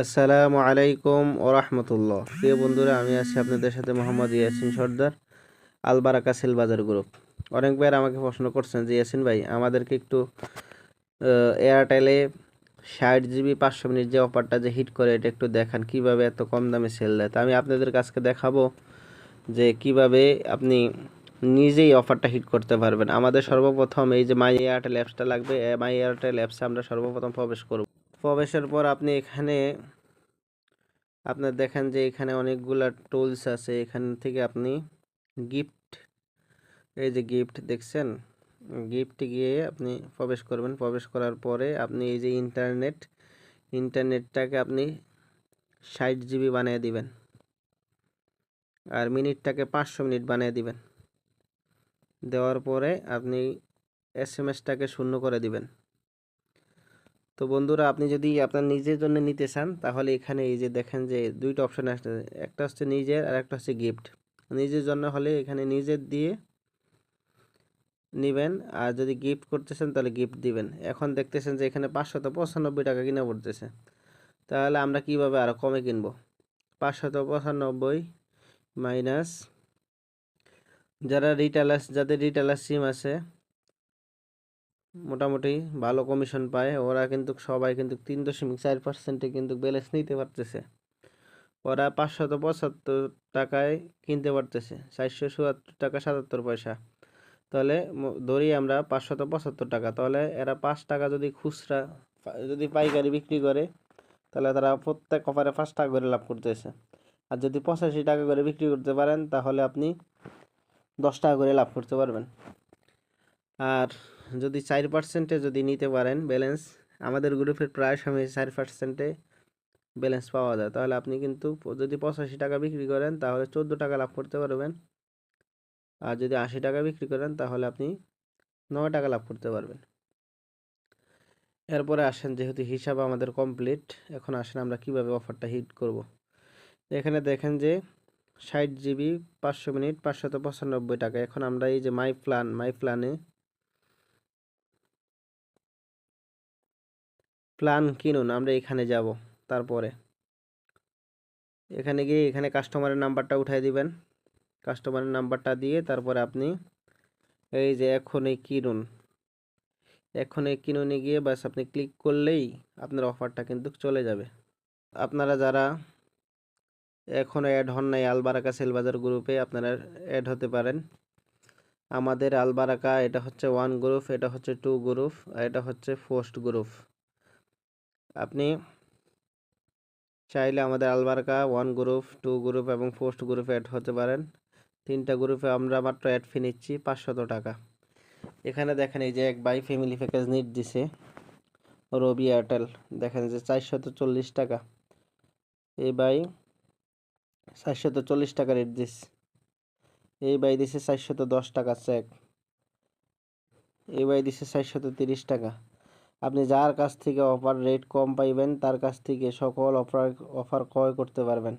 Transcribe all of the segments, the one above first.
আসসালামু আলাইকুম ও রহমতুল্লাহ প্রিয় বন্ধুরা, আমি আছি আপনাদের সাথে মোহাম্মদ ইয়াসিন সর্দার, আলবারাকা সেল বাজার গ্রুপ। অনেক ভাইয়ের আমাকে প্রশ্ন করছেন যে, ইয়াসিন ভাই, আমাদেরকে একটু এয়ারটেলে ষাট জিবি পাঁচশো মিনিট যে অফারটা যে হিট করে, এটা একটু দেখান, কীভাবে এত কম দামে সেল দেয়? তা আমি আপনাদের কাছকে দেখাবো যে, কীভাবে আপনি নিজেই অফারটা হিট করতে পারবেন। আমাদের সর্বপ্রথম এই যে মাই এয়ারটেল অ্যাপসটা লাগবে মাই এয়ারটেল অ্যাপসে আমরা সর্বপ্রথম প্রবেশ করব। প্রবেশের পর আপনি এখানে, আপনার দেখেন যে এখানে অনেকগুলা টুলস আছে। এখান থেকে আপনি গিফট এই যে গিফট দেখছেন? গিফট গিয়ে আপনি প্রবেশ করবেন। প্রবেশ করার পরে আপনি এই যে ইন্টারনেট ইন্টারনেটটাকে আপনি ষাট জিবি বানিয়ে দিবেন। আর মিনিটটাকে পাঁচশো মিনিট বানিয়ে দিবেন। দেওয়ার পরে আপনি এস এম এসটাকে শূন্য করে দিবেন। তো বন্ধুরা, আপনি যদি আপনার নিজের জন্য নিতে চান, তাহলে এখানে এই যে দেখেন যে দুইটা অপশান আসছে। একটা হচ্ছে নিজের আর একটা হচ্ছে গিফট নিজের জন্য হলে এখানে নিজের দিয়ে নেবেন, আর যদি গিফট করতেছেন তাহলে গিফট দিবেন। এখন দেখতেছেন যে এখানে পাঁচশত পঁচানব্বই টাকা কিনা পড়তেছে। তাহলে আমরা কীভাবে আরও কমে কিনবো? পাঁচশত পঁচানব্বই মাইনাস যারা রিটেলার্স যাদের রিটেলার সিম আছে মোটামুটি ভালো কমিশন পায়। ওরা কিন্তু সবাই কিন্তু তিন দশমিক চার পার্সেন্টে কিন্তু ব্যালেন্স নিতে পারতেছে। ওরা পাঁচশত পঁচাত্তর টাকায় কিনতে পারতেছে। চারশো চুয়াত্তর টাকা সাতাত্তর পয়সা। তাহলে ধরি আমরা পাঁচশত পঁচাত্তর টাকা। তাহলে এরা পাঁচ টাকা যদি খুচরা যদি পাইকারি বিক্রি করে, তাহলে তারা প্রত্যেক অফারে পাঁচ টাকা করে লাভ করতেছে। আর যদি পঁচাশি টাকা করে বিক্রি করতে পারেন, তাহলে আপনি দশ টাকা করে লাভ করতে পারবেন। আর যদি চার পার্সেন্টে যদি নিতে পারেন ব্যালেন্স আমাদের গ্রুপের প্রায় সময় চার পার্সেন্টে ব্যালেন্স পাওয়া যায়। তাহলে আপনি কিন্তু যদি পঁচাশি টাকা বিক্রি করেন, তাহলে চোদ্দ টাকা লাভ করতে পারবেন। আর যদি আশি টাকা বিক্রি করেন, তাহলে আপনি নয় টাকা লাভ করতে পারবেন। এরপরে আসেন, যেহেতু হিসাব আমাদের কমপ্লিট এখন আসেন আমরা কীভাবে অফারটা হিট করব। এখানে দেখেন যে ষাট জিবি পাঁচশো মিনিট, পাঁচশত পঁচানব্বই টাকা। এখন আমরা এই যে মাই প্ল্যান মাই প্ল্যানে প্ল্যান কিনুন, আমরা এখানে যাব, তারপরে। এখানে গিয়ে এখানে কাস্টমারের নাম্বারটা উঠাই দিবেন। কাস্টমারের নাম্বারটা দিয়ে তারপরে আপনি এই যে এখনই কিনুন। এখনই কিনুনে গিয়ে বাস আপনি ক্লিক করলেই আপনার অফারটা কিন্তু চলে যাবে। আপনারা যারা এখনও অ্যাড হন নাই আলবারাকা সেলবাজার গ্রুপে আপনারা অ্যাড হতে পারেন। আমাদের আলবারাকা এটা হচ্ছে ওয়ান গ্রুপ এটা হচ্ছে টু গ্রুপ আর এটা হচ্ছে ফোস্ট গ্রুপ আপনি চাইলে আমাদের Albaraka one group two group এবং পোস্ট গ্রুপে অ্যাড হতে পারেন। তিনটা গ্রুপে আমরা মাত্র অ্যাড ফি নিচ্ছি পাঁচশত টাকা। এখানে দেখেন এই যে এক বাই ফ্যামিলি প্যাকেজ নিট দিছে। রবি এয়ারটেল, দেখেন যে চারশত চল্লিশ টাকা। এই বাই চারশত চল্লিশ টাকা রেট দিস। এই বাই দিছে চারশত দশ টাকা চেক এই বাই দিছে চারশত তিরিশ টাকা। আপনি যার কাছ থেকে অফার রেট কম পাইবেন, তার কাছ থেকে সকল অফার অফার ক্রয় করতে পারবেন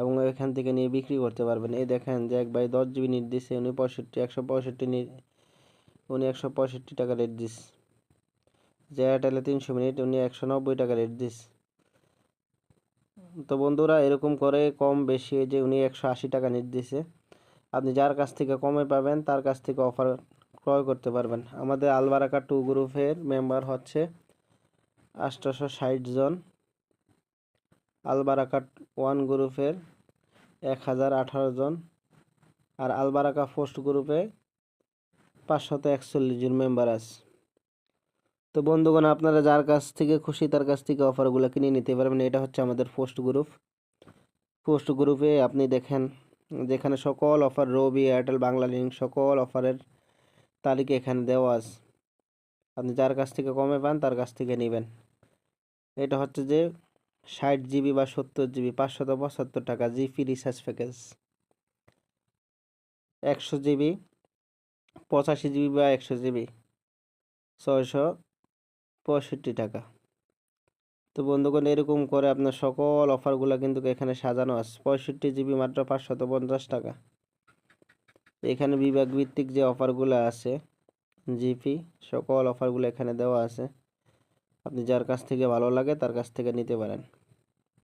এবং এখান থেকে নিয়ে বিক্রি করতে পারবেন। এই দেখেন যে এক বাই দশ জিবি নিট দিচ্ছে উনি পঁয়ষট্টি, একশো পঁয়ষট্টি উনি একশো পঁয়ষট্টি টাকা রেট দিস। যে এয়ারটেলে তিনশো মিনিট উনি একশো নব্বই টাকা রেট দিস। তো বন্ধুরা, এরকম করে কম বেশি যে উনি একশো আশি টাকা নিট দিছে। আপনি যার কাছ থেকে কমে পাবেন, তার কাছ থেকে অফার ক্রয় করতে পারবেন। আমাদের আলবারাকা টু গ্রুপের মেম্বার হচ্ছে আষ্টশো ষাট জন। আলবারাকা ওয়ান গ্রুপের এক হাজার আঠারো জন। আর আলবারাকা পোস্ট গ্রুপে পাঁচশত একচল্লিশ জন মেম্বার আছে। তো বন্ধুগণ, আপনারা যার কাছ থেকে খুশি তার কাছ থেকে অফারগুলো কিনে নিতে পারবেন। এটা হচ্ছে আমাদের পোস্ট গ্রুপ। পোস্ট গ্রুপে আপনি দেখেন, যেখানে সকল offer Robi, Airtel Bangla link সকল অফারের তালিকা এখানে দেওয়া আছে। আপনি যার কাছ থেকে কমে পান, তার কাছ থেকে নেবেন। এটা হচ্ছে যে ষাট জিবি বা সত্তর জিবি, পাঁচশত পঁচাত্তর টাকা জিপি রিচার্জ প্যাকেজ। একশো জিবি, পঁচাশি জিবি বা একশো জিবি, ছয়শো পঁয়ষট্টি টাকা। তো বন্ধুগণ, এরকম করে আপনার সকল অফারগুলো কিন্তু এখানে সাজানো আছে। পঁয়ষট্টি জিবি মাত্র পাঁচশত পঞ্চাশ টাকা। এখানে বিভাগ ভিত্তিক যে অফারগুলো আছে, জিপি, সকল অফারগুলো এখানে দেওয়া আছে। আপনি যার কাছ থেকে ভালো লাগে, তার কাছ থেকে নিতে পারেন।